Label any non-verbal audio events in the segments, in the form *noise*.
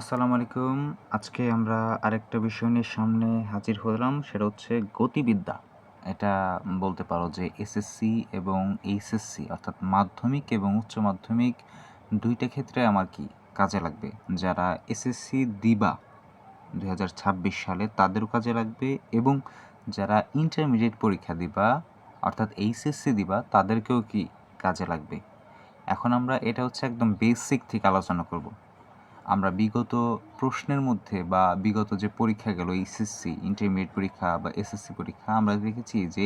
আসসালামু আলাইকুম। আজকে আমরা আরেকটা বিষয় নিয়ে সামনে হাজির হলাম, সেটা হচ্ছে গতিবিদ্যা। এটা বলতে পারো যে এসএসসি এবং এইচএসসি অর্থাৎ মাধ্যমিক এবং উচ্চ মাধ্যমিক দুইটা ক্ষেত্রে আমার কি কাজে লাগবে? যারা এসএসসি দিবা দু হাজার ছাব্বিশ সালে, তাদেরও কাজে লাগবে এবং যারা ইন্টারমিডিয়েট পরীক্ষা দিবা, অর্থাৎ এইচএসসি দিবা, তাদেরকেও কি কাজে লাগবে? এখন আমরা এটা হচ্ছে একদম বেসিক থেকে আলোচনা করব। আমরা বিগত প্রশ্নের মধ্যে বা বিগত যে পরীক্ষা গেল এইচএসসি ইন্টারমিডিয়েট পরীক্ষা বা এসএসসি পরীক্ষা, আমরা দেখেছি যে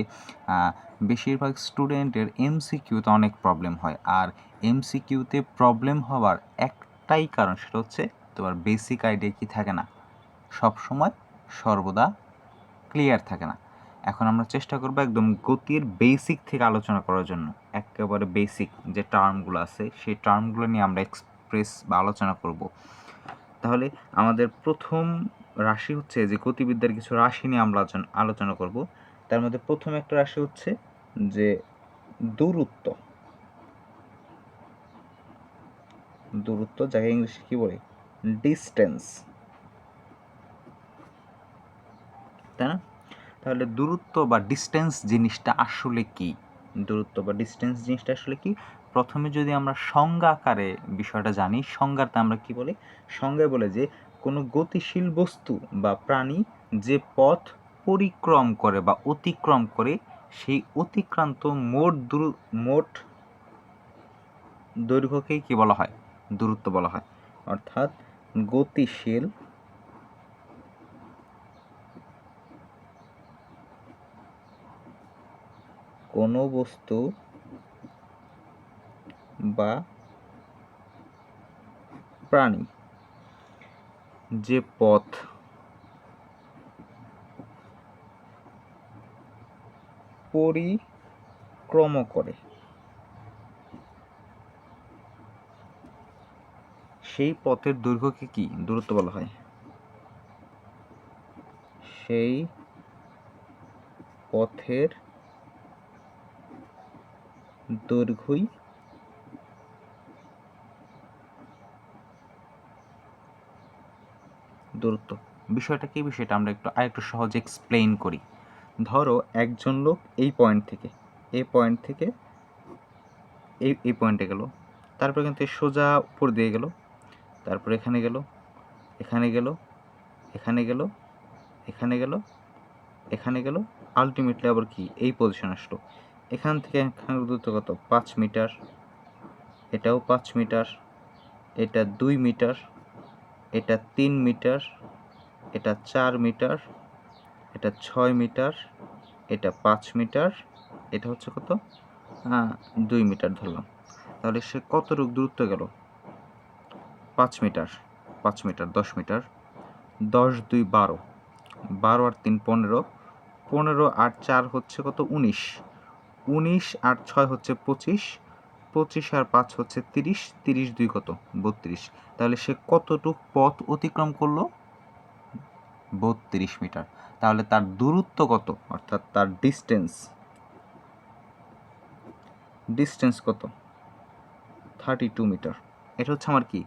বেশিরভাগ স্টুডেন্টের এমসিকিউতে অনেক প্রবলেম হয়। আর এমসিকিউতে প্রবলেম হওয়ার একটাই কারণ সেটা হচ্ছে তোমার বেসিক আইডিয়া কি থাকে না? সব সময় সর্বদা ক্লিয়ার থাকে না। এখন আমরা চেষ্টা করব একদম গতির বেসিক থেকে আলোচনা করার জন্য। একেবারে বেসিক যে টার্মগুলো আছে, সেই টার্মগুলো নিয়ে আমরা এক্সপ্রেস বা আলোচনা করব। তাহলে আমাদের প্রথম রাশি হচ্ছে যে গতিবিদ্যার কিছু রাশি নিয়ে আমরা আলোচনা করব। তার মধ্যে প্রথম একটা রাশি হচ্ছে যে দূরত্ব। দূরত্ব যাকে ইংলিশে কি বলে? ডিস্টেন্স। তাই না? তাহলে দূরত্ব বা ডিস্টেন্স জিনিসটা আসলে কি? দূরত্ব বা ডিস্টেন্স জিনিসটা আসলে কি? প্রথমে যদি আমরা সংজ্ঞা আকারে বিষয়টা জানি সংজ্ঞাতে আমরা কি বলি? সংজ্ঞায় বলে যে, কোনো গতিশীল বস্তু বা প্রাণী যে পথ পরিক্রম করে বা অতিক্রম করে, সেই অতিক্রান্ত মোট দূর, মোট দৈর্ঘ্যকেই কি বলা হয়? দূরত্ব বলা হয়। অর্থাৎ গতিশীল কোনো বস্তু বা প্রাণী যে পথ পরিক্রম করে, সেই পথের দৈর্ঘ্যকে কি দূরত্ব বলা হয়? সেই পথের দৈর্ঘ্যই দূরত্ব। বিষয়টা কি? বিষয়টা আমরা একটু আরেকটু সহজে এক্সপ্লেইন করি। ধরো একজন লোক এই পয়েন্ট থেকে এই পয়েন্ট থেকে এই এই পয়েন্টে গেল। তারপরে কিন্তু সোজা উপর দিয়ে গেল। তারপর এখানে গেল এখানে গেল এখানে গেল এখানে গেল এখানে গেল। আলটিমেটলি আবার কি? এই পজিশন আসলো। এখান থেকে এখানের দূরত্ব কত? পাঁচ মিটার। এটাও পাঁচ মিটার। এটা দুই মিটার। এটা তিন মিটার। এটা চার মিটার। এটা ছয় মিটার। এটা পাঁচ মিটার। এটা হচ্ছে কত? হ্যাঁ দুই মিটার ধরলাম। তাহলে সে কতটুকু দূরত্ব গেল? পাঁচ মিটার। পাঁচ মিটার, দশ মিটার। দশ, দুই, বারো। বারো আর তিন, পনেরো। পনেরো আর চার হচ্ছে কত? উনিশ। উনিশ আর ছয় হচ্ছে পঁচিশ পঁচিশ আর পাঁচ হচ্ছে তিরিশ তিরিশ দুই কত? বত্রিশ। তাহলে সে কতটুক পথ অতিক্রম করল? বত্রিশ মিটার। তাহলে তার দূরত্ব কত? অর্থাৎ তার ডিস্টেন্স ডিস্টেন্স কত? থার্টি টু মিটার এটা হচ্ছে আমার কি?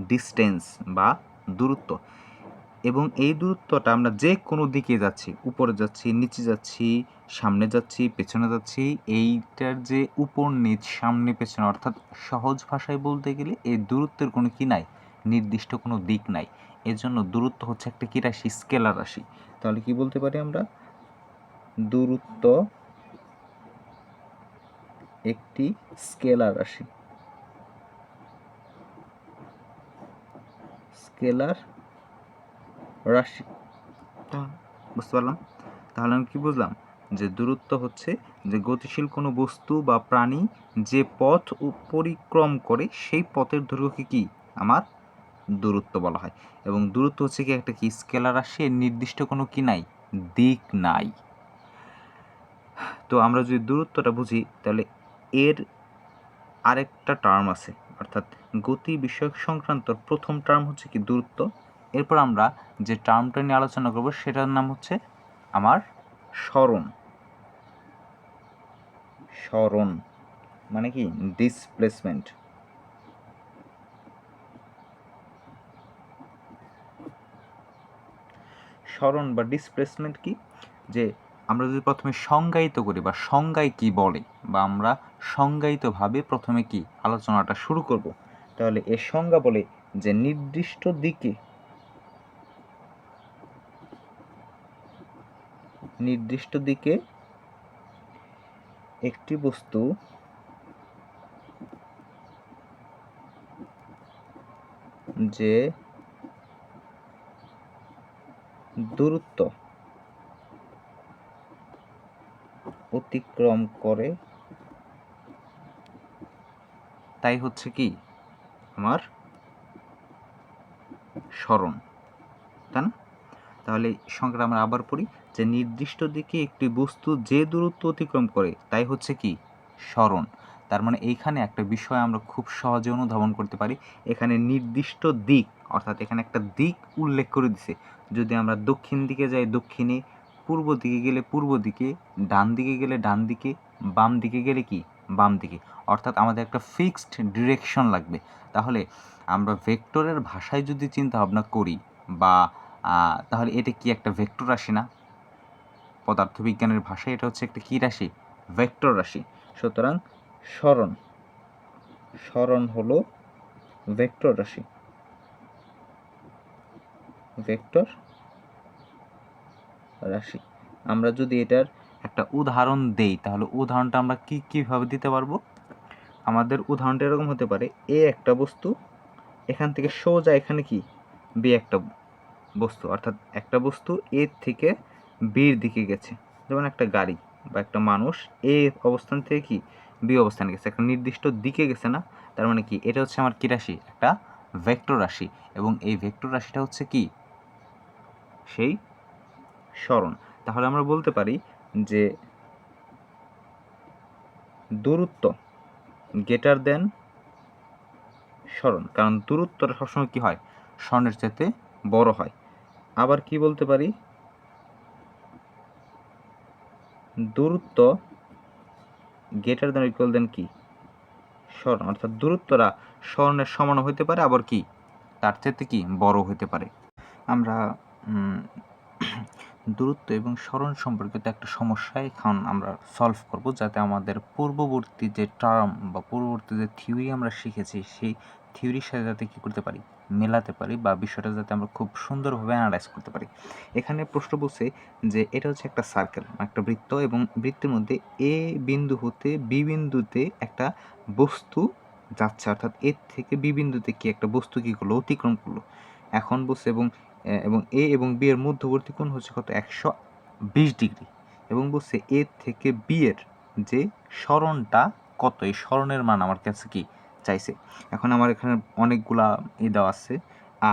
ডিস্টেন্স বা দূরত্ব। এবং এই দূরত্বটা আমরা যে কোনো দিকে যাচ্ছি, উপরে যাচ্ছি, নিচে যাচ্ছি, সামনে যাচ্ছি, পেছনে যাচ্ছি, এইটার যে উপর নিচ সামনে পেছনে অর্থাৎ সহজ ভাষায় বলতে গেলে এই দূরত্বের কোনো কি নাই, নির্দিষ্ট কোনো দিক নাই। এর জন্য দূরত্ব হচ্ছে একটা কি রাশি? স্কেলার রাশি। তাহলে কি বলতে পারি আমরা? দূরত্ব একটি স্কেলার রাশি। স্কেলার রাশি বুঝতে পারলাম। তাহলে আমি কি বুঝলাম? যে দূরত্ব হচ্ছে যে গতিশীল কোনো বস্তু বা প্রাণী যে পথ পরিক্রম করে সেই পথের দৈর্ঘ্যকে কি? আমার দূরত্ব বলা হয়। এবং দূরত্ব হচ্ছে কি একটা কি? স্কেলার রাশি নির্দিষ্ট কোনো কি নাই, দিক নাই। তো আমরা যদি দূরত্বটা বুঝি, তাহলে এর আরেকটা টার্ম আছে। অর্থাৎ গতি বিষয়ক সংক্রান্ত প্রথম টার্ম হচ্ছে কি দূরত্ব। এরপর আমরা যে টার্মটা নিয়ে আলোচনা করব, সেটার নাম হচ্ছে আমার স্মরণ। স্মরণ মানে কি? ডিসপ্লেসমেন্ট স্মরণ বা ডিসপ্লেসমেন্ট কি? যে আমরা যদি প্রথমে সংজ্ঞায়িত করি বা সংজ্ঞায় কি বলে বা আমরা সংজ্ঞায়িতভাবে প্রথমে কি আলোচনাটা শুরু করব, তাহলে এর সংজ্ঞা বলে যে নির্দিষ্ট দিকে নির্দিষ্ট দিকে একটি বস্তু যে দূরত্ব অতিক্রম করে, তাই হচ্ছে কি? আমার স্মরণ, তাই না? তাহলে সংখ্যাটা আমরা আবার পড়ি যে নির্দিষ্ট দিকে একটি বস্তু যে দূরত্ব অতিক্রম করে, তাই হচ্ছে কি? স্মরণ। তার মানে এইখানে একটা বিষয় আমরা খুব সহজে অনুধাবন করতে পারি। এখানে নির্দিষ্ট দিক, অর্থাৎ এখানে একটা দিক উল্লেখ করে দিছে। যদি আমরা দক্ষিণ দিকে যাই, দক্ষিণে পূর্ব দিকে গেলে পূর্ব দিকে, ডান দিকে গেলে ডান দিকে, বাম দিকে গেলে কি? বাম দিকে। অর্থাৎ আমাদের একটা ফিক্সড ডিরেকশন লাগবে। তাহলে আমরা ভেক্টরের ভাষায় যদি চিন্তা ভাবনা করি বা তাহলে এটা কি একটা ভেক্টর রাশি না? পদার্থবিজ্ঞানের ভাষায় এটা হচ্ছে একটা কি রাশি? ভেক্টর রাশি। সুতরাং স্মরণ। স্মরণ হলো ভেক্টর রাশি। ভেক্টর রাশি। আমরা যদি এটার একটা উদাহরণ দেই, তাহলে উদাহরণটা আমরা কি, কীভাবে দিতে পারব? আমাদের উদাহরণটা এরকম হতে পারে, এ একটা বস্তু, এখান থেকে সোজা এখানে কি? বি একটা বস্তু, অর্থাৎ একটা বস্তু এ থেকে বির দিকে গেছে। যেমন একটা গাড়ি বা একটা মানুষ এ অবস্থান থেকে কি? বি অবস্থানে গেছে। একটা নির্দিষ্ট দিকে গেছে না? তার মানে কি? এটা হচ্ছে আমার কি রাশি? একটা ভেক্টর রাশি। এবং এই ভেক্টর রাশিটা হচ্ছে কি? সেই স্মরণ। তাহলে আমরা বলতে পারি যে দূরত্ব গেটার দেন স্মরণ। কারণ দূরত্বটা সবসময় কি হয়? স্বর্ণের চাইতে বড় হয়। আবার কি বলতে পারি? দূরত্ব গেটার দেন ইকুয়াল দেন কি? স্মরণ অর্থাৎ দূরত্বরা স্মরণের সমান হইতে পারে, আবার কি? তার চাইতে কি বড় হইতে পারে? আমরা *clears throat* দূরত্ব এবং স্মরণ সম্পর্কিত একটা সমস্যা এখন আমরা সলভ করব, যাতে আমাদের পূর্ববর্তী যে টার্ম বা পূর্ববর্তী যে থিওরি আমরা শিখেছি, সেই থিওরির সাথে যাতে কী করতে পারি? মেলাতে পারি বা বিষয়টা যাতে আমরা খুব সুন্দরভাবে অ্যানালাইজ করতে পারি। এখানে প্রশ্ন বলছে যে, এটা হচ্ছে একটা সার্কেল একটা বৃত্ত এবং বৃত্তের মধ্যে এ বিন্দু হতে বি বিন্দুতে একটা বস্তু যাচ্ছে। অর্থাৎ এর থেকে বি বিন্দুতে কি একটা বস্তু কী করল, অতিক্রম করল। এখন বলছে এবং এবং এ এবং বি এর মধ্যবর্তী কোণ হচ্ছে কত? একশো বিশ ডিগ্রি। এবং বলছে এ থেকে বি এর যে স্মরণটা কত? এই স্মরণের মান আমার কাছে কি? চাইছে। এখন আমার এখানে অনেকগুলা ই দেওয়া আছে।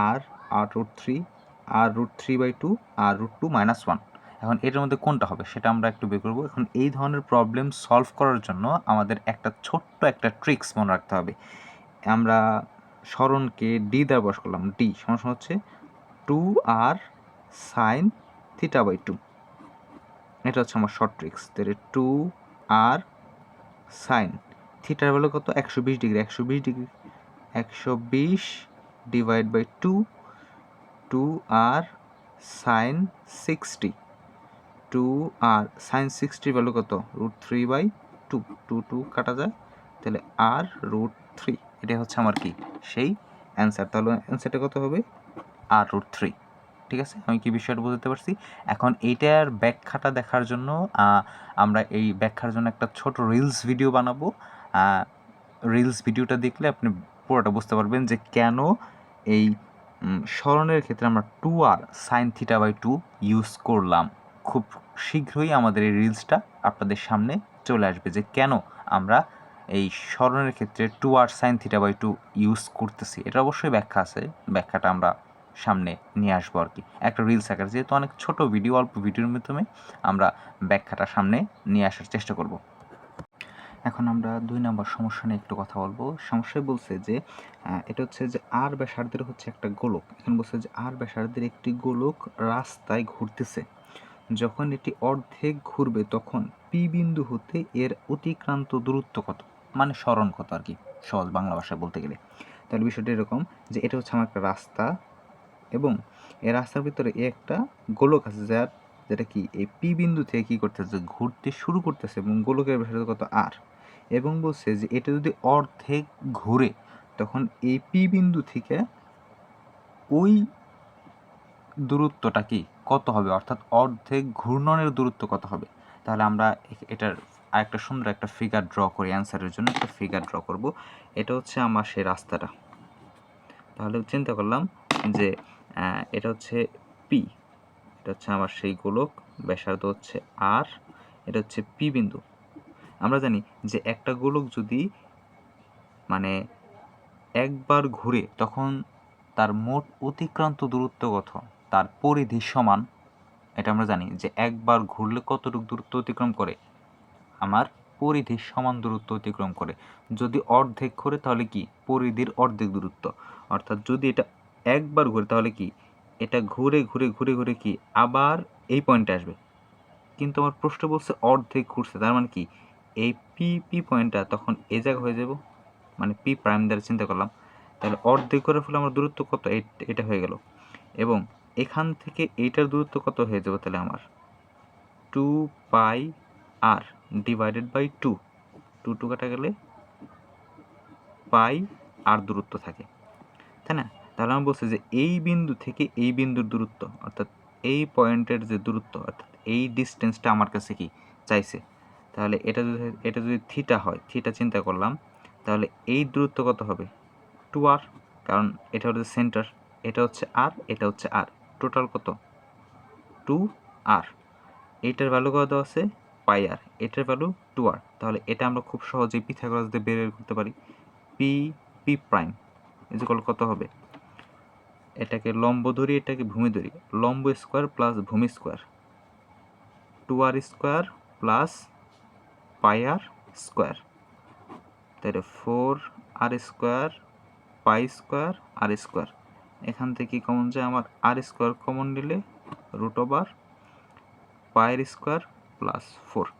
আর আর রুট থ্রি আর রুট থ্রি বাই টু আর রুট টু মাইনাস ওয়ান এখন এটার মধ্যে কোনটা হবে সেটা আমরা একটু বের করব। এখন এই ধরনের প্রবলেম সলভ করার জন্য আমাদের একটা ছোট্ট একটা ট্রিক্স মনে রাখতে হবে। আমরা স্মরণকে ডি দ্বারা বস করলাম। ডি সমস্যা হচ্ছে two R sine theta by two এটা হচ্ছে আমার শর্ট ট্রিক্স তাহলে টু আর সাইন থিটার ভ্যালু কত? একশো বিশ ডিগ্রি একশো বিশ ডিগ্রি একশো বিশ divide by two two R sine sixty two R sine সিক্সটির value কত? Root three by two two two কাটা যায়, তাহলে আর রুট থ্রি এটা হচ্ছে আমার কি? সেই অ্যান্সার তাহলে অ্যান্সারটা কত হবে? আর রুট থ্রি ঠিক আছে? আমি কি বিষয়টা বুঝতে পারছি? এখন এইটার ব্যাখ্যাটা দেখার জন্য আমরা এই ব্যাখ্যার জন্য একটা ছোট রিলস ভিডিও বানাবো। রিলস ভিডিওটা দেখলে আপনি পুরোটা বুঝতে পারবেন যে কেন এই স্মরণের ক্ষেত্রে আমরা two R sine theta by two use করলাম। খুব শীঘ্রই আমাদের এই রিলসটা আপনাদের সামনে চলে আসবে যে কেন আমরা এই স্মরণের ক্ষেত্রে two R sine theta by two use করতেছি। এটা অবশ্যই ব্যাখ্যা আছে, ব্যাখ্যাটা আমরা সামনে নিয়ে আসব আর কি। একটা রিলস আকার, যেহেতু অনেক ছোট ভিডিও অল্প ভিডিওর মাধ্যমে আমরা ব্যাখ্যাটা সামনে নিয়ে আসার চেষ্টা করব। এখন আমরা দুই নম্বর সমস্যা নিয়ে একটু কথা বলব। সমস্যায় বলছে যে এটা হচ্ছে যে আর ব্যাসার্ধের হচ্ছে একটা গোলক। এখন বলছে যে আর ব্যাসার্ধের একটি গোলক রাস্তায় ঘুরতেছে। যখন এটি অর্ধেক ঘুরবে তখন পি বিন্দু হতে এর অতিক্রান্ত দূরত্ব কত? মানে স্মরণ কত আর কি? সহজ বাংলা ভাষায় বলতে গেলে। তাহলে বিষয়টা এরকম যে এটা হচ্ছে আমার একটা রাস্তা এবং এই রাস্তার ভিতরে একটা গোলক আছে যার, যেটা কি, এই পি বিন্দু থেকে কী করতেছে? ঘুরতে শুরু করতেছে এবং গোলকের ব্যাসার্ধ কত? আর। এবং বলছে যে এটা যদি অর্ধেক ঘুরে, তখন এই পি বিন্দু থেকে ওই দূরত্বটা কি, কত হবে? অর্থাৎ অর্ধেক ঘূর্ণনের দূরত্ব কত হবে? তাহলে আমরা এটার আরেকটা সুন্দর একটা ফিগার ড্র করি অ্যান্সারের জন্য। একটা ফিগার ড্র করব। এটা হচ্ছে আমার সেই রাস্তাটা। তাহলে চিন্তা করলাম যে এটা হচ্ছে পি এটা হচ্ছে আমার সেই গোলক, ব্যাসার্ধ হচ্ছে আর এটা হচ্ছে পি বিন্দু। আমরা জানি যে একটা গোলক যদি মানে একবার ঘুরে তখন তার মোট অতিক্রান্ত দূরত্ব কত? তার পরিধি সমান, এটা আমরা জানি যে একবার ঘুরলে কতটুকু দূরত্ব অতিক্রম করে? আমার পরিধির সমান দূরত্ব অতিক্রম করে। যদি অর্ধেক ঘুরে তাহলে কি? পরিধির অর্ধেক দূরত্ব। অর্থাৎ যদি এটা একবার ঘুরে তাহলে কি? এটা ঘুরে ঘুরে ঘুরে ঘুরে কি? আবার এই পয়েন্টে আসবে। কিন্তু আমার প্রশ্ন বলছে অর্ধেক ঘুরছে, তার মানে কি? এই পি পি পয়েন্টটা তখন এ জায়গা হয়ে যাব মানে পি প্রাইম দ্বারা চিন্তা করলাম। তাহলে অর্ধেক করার ফলে আমার দূরত্ব কত? এটা হয়ে গেল। এবং এখান থেকে এইটার দূরত্ব কত হয়ে যাবে তাহলে আমার? Two pi R divided by two two two কাটা গেলে পাই আর দূরত্ব থাকে। তাই না? তাহলে আমি বলছি যে এই বিন্দু থেকে এই বিন্দুর দূরত্ব, অর্থাৎ এই পয়েন্টের যে দূরত্ব, অর্থাৎ এই ডিস্টেন্সটা আমার কাছে কি? চাইছে। তাহলে এটা যদি এটা যদি থিটা হয় থিটা চিন্তা করলাম, তাহলে এই দূরত্ব কত হবে? টু আর কারণ এটা হচ্ছে সেন্টার এটা হচ্ছে আর এটা হচ্ছে আর টোটাল কত? টু আর এটার ভ্যালু কত আছে? পাই আর এটার ভ্যালু টু আর তাহলে এটা আমরা খুব সহজেই পিথাগোরাস দিয়ে বের করতে পারি। পি পি প্রাইম ইজিকল কত হবে? এটাকে লম্ব ধরি, এটাকে ভূমি ধরি। লম্ব স্কোয়ার প্লাস ভূমি square two R square plus pi R square. তাহলে four R square, pi square, R square. এখান থেকে কমন যায় আমার আর স্কোয়ার কমন নিলে রুট ওভার পায়ের স্কোয়ার প্লাস ফোর।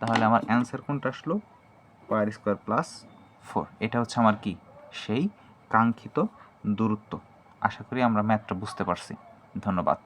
তাহলে আমার অ্যান্সার কোনটা আসলো? পায়ের স্কোয়ার প্লাস ফোর। এটা হচ্ছে আমার কি? সেই কাঙ্ক্ষিত দূরত্ব। আশা করি আমরা ম্যাথটা বুঝতে পারছি। ধন্যবাদ।